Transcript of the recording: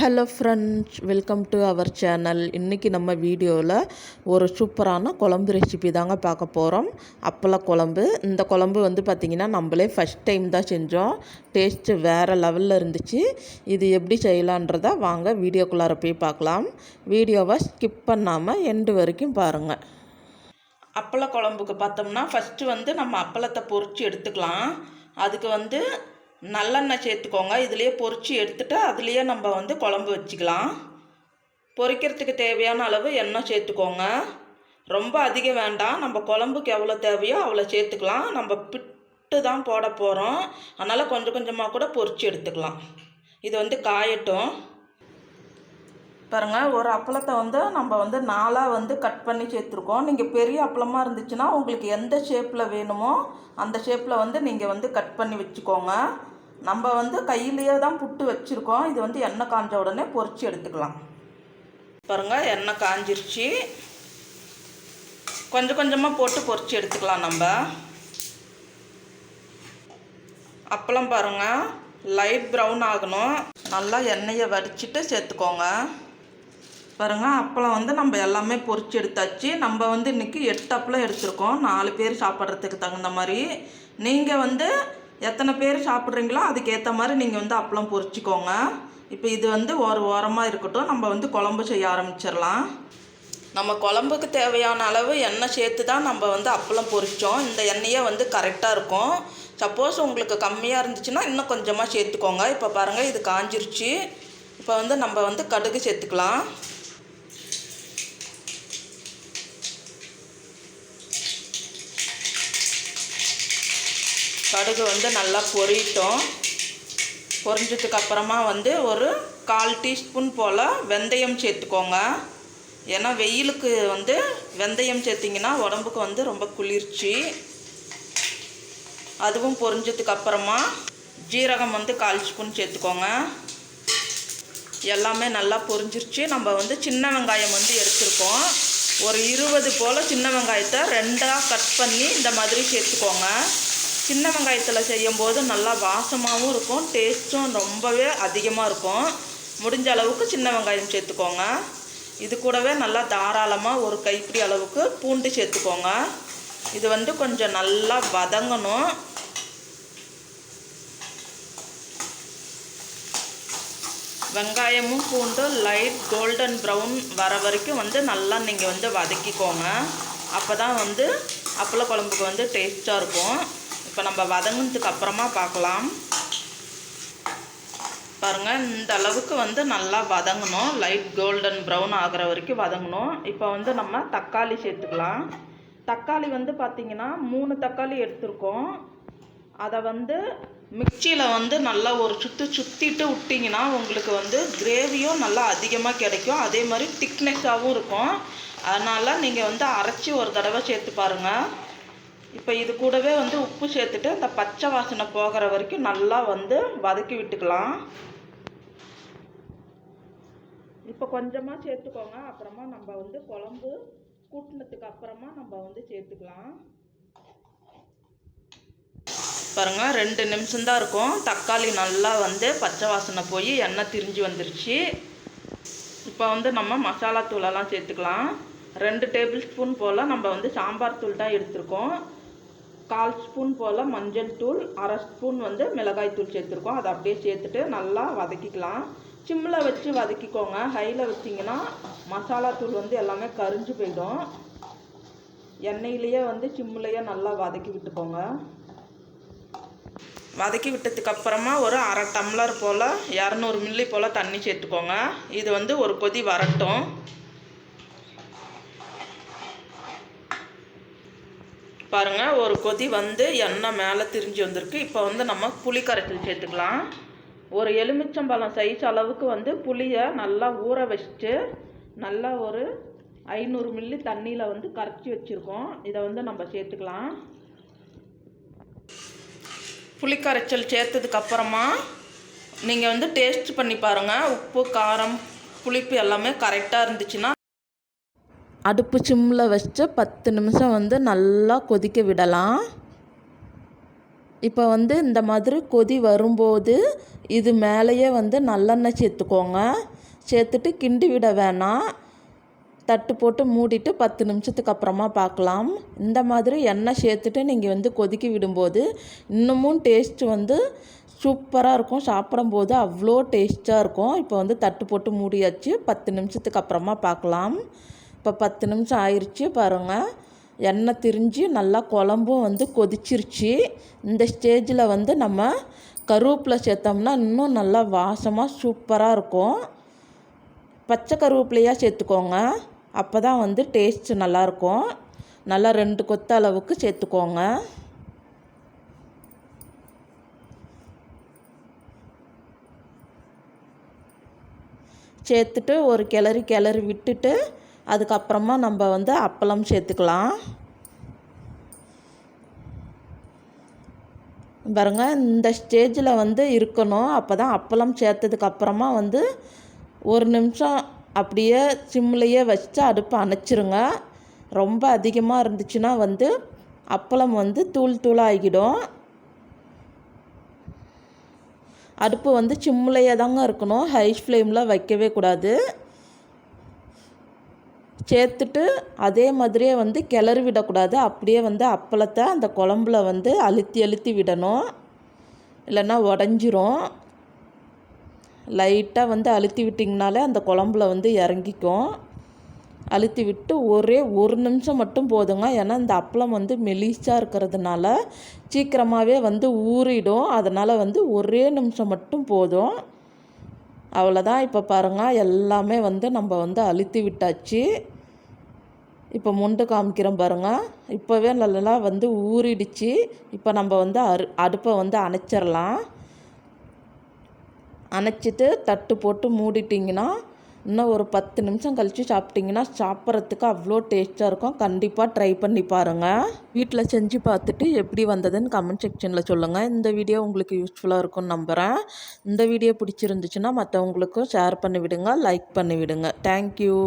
Hello friends welcome to our channel இன்றைக்கி நம்ம வீடியோவில் ஒரு சூப்பரான குழம்பு ரெசிபி தாங்க பார்க்க போகிறோம் அப்பள குழம்பு. இந்த குழம்பு வந்து பார்த்திங்கன்னா நம்மளே ஃபஸ்ட் டைம் தான் செஞ்சோம். டேஸ்ட்டு வேறு லெவலில் இருந்துச்சு. இது எப்படி செய்யலான்றதை வாங்க வீடியோக்குள்ளார போய் பார்க்கலாம். வீடியோவை ஸ்கிப் பண்ணாமல் எண்டு வரைக்கும் பாருங்கள் அப்பள குழம்புக்கு பார்த்தோம்னா ஃபஸ்ட்டு வந்து நம்ம அப்பளத்தை பொறிச்சு எடுத்துக்கலாம். அதுக்கு வந்து நல்லெண்ணெய் சேர்த்துக்கோங்க. இதுலேயே பொரித்து எடுத்துகிட்டு அதுலேயே நம்ம வந்து குழம்பு வச்சுக்கலாம். பொரிக்கிறதுக்கு தேவையான அளவு எண்ணெய் சேர்த்துக்கோங்க. ரொம்ப அதிகம் வேண்டாம். நம்ம குழம்புக்கு எவ்வளோ தேவையோ அவ்வளோ சேர்த்துக்கலாம். நம்ம பிட்டு தான் போட போகிறோம் அதனால் கொஞ்சம் கொஞ்சமாக கூட பொறிச்சு எடுத்துக்கலாம். இது வந்து காயட்டும். பாருங்கள் ஒரு அப்பளத்தை வந்து நம்ம வந்து நாலாக வந்து கட் பண்ணி சேர்த்துருக்கோம். நீங்கள் பெரிய அப்பளமாக இருந்துச்சுன்னா உங்களுக்கு எந்த ஷேப்பில் வேணுமோ அந்த ஷேப்பில் வந்து நீங்கள் வந்து கட் பண்ணி வச்சுக்கோங்க. நம்ம வந்து கையிலேயே தான் புட்டு வச்சுருக்கோம். இது வந்து எண்ணெய் காஞ்ச உடனே பொரித்து எடுத்துக்கலாம். பாருங்கள் எண்ணெய் காஞ்சிருச்சு. கொஞ்சம் கொஞ்சமாக போட்டு பொரித்து எடுத்துக்கலாம் நம்ம. அப்பளம் பாருங்கள் லைட் ப்ரௌன் ஆகணும். நல்லா எண்ணெயை வடிச்சிட்டு சேர்த்துக்கோங்க. பாருங்கள் அப்பளம் வந்து நம்ம எல்லாமே பொறிச்சு எடுத்தாச்சு. நம்ம வந்து இன்றைக்கி எட்டு அப்பளம் எடுத்துருக்கோம். நாலு பேர் சாப்பிட்றதுக்கு தகுந்த மாதிரி. நீங்கள் வந்து எத்தனை பேர் சாப்பிட்றீங்களோ அதுக்கேற்ற மாதிரி நீங்கள் வந்து அப்பளம் பொறிச்சிக்கோங்க இப்போ இது வந்து ஒரு ஓரமாக இருக்கட்டும். நம்ம வந்து குழம்பு செய்ய ஆரம்பிச்சிடலாம். நம்ம குழம்புக்கு தேவையான அளவு எண்ணெய் சேர்த்து தான் நம்ம வந்து அப்பளம் பொரித்தோம் இந்த எண்ணெயே வந்து கரெக்டாக இருக்கும். சப்போஸ் உங்களுக்கு கம்மியாக இருந்துச்சுன்னா இன்னும் கொஞ்சமாக சேர்த்துக்கோங்க. இப்போ பாருங்கள் இது காஞ்சிருச்சு. இப்போ வந்து நம்ம வந்து கடுகு சேர்த்துக்கலாம். கடுகு வந்து நல்லா பொரியட்டும் பொரிஞ்சதுக்கு அப்புறமா வந்து ஒரு கால் டீஸ்பூன் போல் வெந்தயம் சேர்த்துக்கோங்க. ஏன்னா வெயிலுக்கு வந்து வெந்தயம் சேர்த்திங்கன்னா உடம்புக்கு வந்து ரொம்ப குளிர்ச்சி. அதுவும் பொரிஞ்சதுக்கு அப்புறமா ஜீரகம் வந்து கால் ஸ்பூன் சேர்த்துக்கோங்க. எல்லாமே நல்லா பொரிஞ்சிருச்சு நம்ம வந்து சின்ன வெங்காயம் வந்து எடுத்துருக்கோம். ஒரு இருபது போல் சின்ன வெங்காயத்தை ரெண்டாக கட் பண்ணி இந்த மாதிரி சேர்த்துக்கோங்க. சின்ன வெங்காயத்தில் செய்யும்போது நல்லா வாசமாகவும் இருக்கும் டேஸ்ட்டும் ரொம்பவே அதிகமாக இருக்கும். முடிஞ்ச அளவுக்கு சின்ன வெங்காயம் சேர்த்துக்கோங்க. இது கூடவே நல்லா தாராளமாக ஒரு கைப்பிடி அளவுக்கு பூண்டு சேர்த்துக்கோங்க. இது வந்து கொஞ்சம் நல்லா வதங்கணும். வெங்காயமும் பூண்டும் லைட் கோல்டன் ப்ரௌன் வர வரைக்கும் வந்து நல்லா நீங்கள் வந்து வதக்கிக்கோங்க. அப்போ தான் வந்து அப்பள குழம்புக்கு வந்து டேஸ்ட்டாக இருக்கும். இப்போ நம்ம வதங்கினதுக்கு அப்புறமா பார்க்கலாம் பாருங்கள் இந்த அளவுக்கு வந்து நல்லா வதங்கணும். லைட் கோல்டன் ப்ரௌன் ஆகிற வரைக்கும் வதங்கணும். இப்போ வந்து நம்ம தக்காளி சேர்த்துக்கலாம். தக்காளி வந்து பார்த்திங்கன்னா மூணு தக்காளி எடுத்திருக்கோம். அதை வந்து மிக்சியில் வந்து நல்லா ஒரு சுற்று சுற்றிட்டு விட்டிங்கன்னா உங்களுக்கு வந்து கிரேவியும் நல்லா அதிகமாக கிடைக்கும். அதே மாதிரி திக்னஸாகவும் இருக்கும். அதனால் நீங்கள் வந்து அரைச்சி ஒரு தடவை சேர்த்து பாருங்கள் இப்போ இது கூடவே வந்து உப்பு சேர்த்துட்டு இந்த பச்சை வாசனை போகிற வரைக்கும் நல்லா வந்து வதக்கி விட்டுக்கலாம். இப்போ கொஞ்சமாக சேர்த்துக்கோங்க. அப்புறமா நம்ம வந்து குழம்பு கூட்டினதுக்கு அப்புறமா நம்ம வந்து சேர்த்துக்கலாம். பாருங்கள் ரெண்டு நிமிஷம்தான் இருக்கும். தக்காளி நல்லா வந்து பச்சை வாசனை போய் எண்ணெய் திரிஞ்சு வந்துருச்சு. இப்போ வந்து நம்ம மசாலா தூளெல்லாம் சேர்த்துக்கலாம். ரெண்டு டேபிள் ஸ்பூன் போல் நம்ம வந்து சாம்பார் தூள் தான் எடுத்துருக்கோம். கால் ஸ்பூன் போல் மஞ்சள் தூள் அரை ஸ்பூன் வந்து மிளகாய் தூள் சேர்த்துருக்கோம். அதை அப்படியே சேர்த்துட்டு நல்லா வதக்கிக்கலாம். சிம்மில் வச்சு வதக்கிக்கோங்க. ஹையில் வச்சிங்கன்னா மசாலா தூள் வந்து எல்லாமே கரிஞ்சு போயிடும். எண்ணெயிலேயே வந்து சிம்மிலையே நல்லா வதக்கி விட்டுக்கோங்க. வதக்கி விட்டதுக்கப்புறமா ஒரு அரை டம்ளர் போல் இரநூறு மில்லி போல் தண்ணி சேர்த்துக்கோங்க. இது வந்து ஒரு கொதி வரட்டும். பாருங்கள் ஒரு கொதி வந்து எண்ணெய் மேலே திரிஞ்சு வந்திருக்கு. இப்போ வந்து நம்ம புளி கரைச்சல் சேர்த்துக்கலாம். ஒரு எலுமிச்சம்பழம் சைஸ் அளவுக்கு வந்து புளியை நல்லா ஊற வச்சுட்டு நல்லா ஒரு ஐநூறு மில்லி தண்ணியில் வந்து கரைச்சி வச்சுருக்கோம். இதை வந்து நம்ம சேர்த்துக்கலாம். புளி கரைச்சல் சேர்த்ததுக்கப்புறமா நீங்கள் வந்து டேஸ்ட் பண்ணி பாருங்கள் உப்பு காரம் புளிப்பு எல்லாமே கரெக்டாக இருந்துச்சுன்னா அடுப்பு சிம்மில் வச்சு பத்து நிமிஷம் வந்து நல்லா கொதிக்க விடலாம். இப்போ வந்து இந்த மாதிரி கொதி வரும்போது இது மேலேயே வந்து நல்லெண்ணெய் சேர்த்துக்கோங்க. சேர்த்துட்டு கிண்டி விட வேணாம். தட்டு போட்டு மூடிட்டு பத்து நிமிஷத்துக்கு அப்புறமா பார்க்கலாம். இந்த மாதிரி எண்ணெய் சேர்த்துட்டு நீங்கள் வந்து கொதிக்க விடும்போது இன்னமும் டேஸ்ட்டு வந்து சூப்பராக இருக்கும். சாப்பிடும்போது அவ்வளோ டேஸ்ட்டாக இருக்கும். இப்போ வந்து தட்டு போட்டு மூடியாச்சு. பத்து நிமிஷத்துக்கு அப்புறமா பார்க்கலாம். இப்போ பத்து நிமிஷம் ஆயிடுச்சு பாருங்கள் எண்ணெய் திரிஞ்சு நல்லா குழம்பும் வந்து கொதிச்சிருச்சு. இந்த ஸ்டேஜில் வந்து நம்ம கருவேப்பிலை சேர்த்தோம்னா இன்னும் நல்லா வாசமாக சூப்பராக இருக்கும். பச்சை கருவேப்பிலையாக சேர்த்துக்கோங்க. அப்போ தான் வந்து டேஸ்ட்டு நல்லாயிருக்கும் நல்லா ரெண்டு கொத்த அளவுக்கு சேர்த்துக்கோங்க. சேர்த்துட்டு ஒரு கிளறி கிளறி விட்டுட்டு அதுக்கப்புறமா நம்ம வந்து அப்பளம் சேர்த்துக்கலாம். பாருங்க இந்த ஸ்டேஜில் வந்து இருக்கணும். அப்போ தான் அப்பளம் சேர்த்ததுக்கப்புறமா வந்து ஒரு நிமிஷம் அப்படியே சிம்லையே வச்சு அடுப்பை அணைச்சிருங்க. ரொம்ப அதிகமாக இருந்துச்சுன்னா வந்து அப்பளம் வந்து தூள் தூளாகிடும். அடுப்பு வந்து சிம்லையே தாங்க இருக்கணும். ஹை ஃப்ளேமில் வைக்கவே கூடாது. சேர்த்துட்டு அதே மாதிரியே வந்து கிளறி விடக்கூடாது. அப்படியே வந்து அப்பளத்தை அந்த குழம்புல வந்து அழுத்தி அழுத்தி விடணும். இல்லைன்னா உடஞ்சிரும். லைட்டாக வந்து அழுத்தி விட்டிங்கனாலே அந்த குழம்புல வந்து இறங்கிக்கும். அழுத்தி விட்டு ஒரே ஒரு நிமிஷம் மட்டும் போதுங்க. ஏன்னா இந்த அப்பளம் வந்து மெலிசாக இருக்கிறதுனால சீக்கிரமாகவே வந்து ஊறிடும். அதனால் வந்து ஒரே நிமிஷம் மட்டும் போதும். அவ்வளோதான் இப்போ பாருங்கள் எல்லாமே வந்து நம்ம வந்து அழுத்தி விட்டாச்சு. இப்போ முண்டு காமிக்கிறோம் பாருங்கள் இப்போவே நல்லா வந்து ஊறிடுச்சு. இப்போ நம்ம வந்து அரு அடுப்பை வந்து அணைச்சிடலாம். அணைச்சிட்டு தட்டு போட்டு மூடிட்டிங்கன்னா இன்னும் ஒரு பத்து நிமிஷம் கழித்து சாப்பிட்டிங்கன்னா சாப்பிட்றதுக்கு அவ்வளோ டேஸ்ட்டாக இருக்கும். கண்டிப்பாக ட்ரை பண்ணி பாருங்கள் வீட்டில் செஞ்சு பார்த்துட்டு எப்படி வந்ததுன்னு கமெண்ட் செக்ஷனில் சொல்லுங்கள் இந்த வீடியோ உங்களுக்கு யூஸ்ஃபுல்லாக இருக்கும்னு நம்புகிறேன் இந்த வீடியோ பிடிச்சிருந்துச்சுன்னா மற்றவங்களுக்கும் ஷேர் பண்ணி விடுங்க லைக் பண்ணி விடுங்க தேங்க்யூ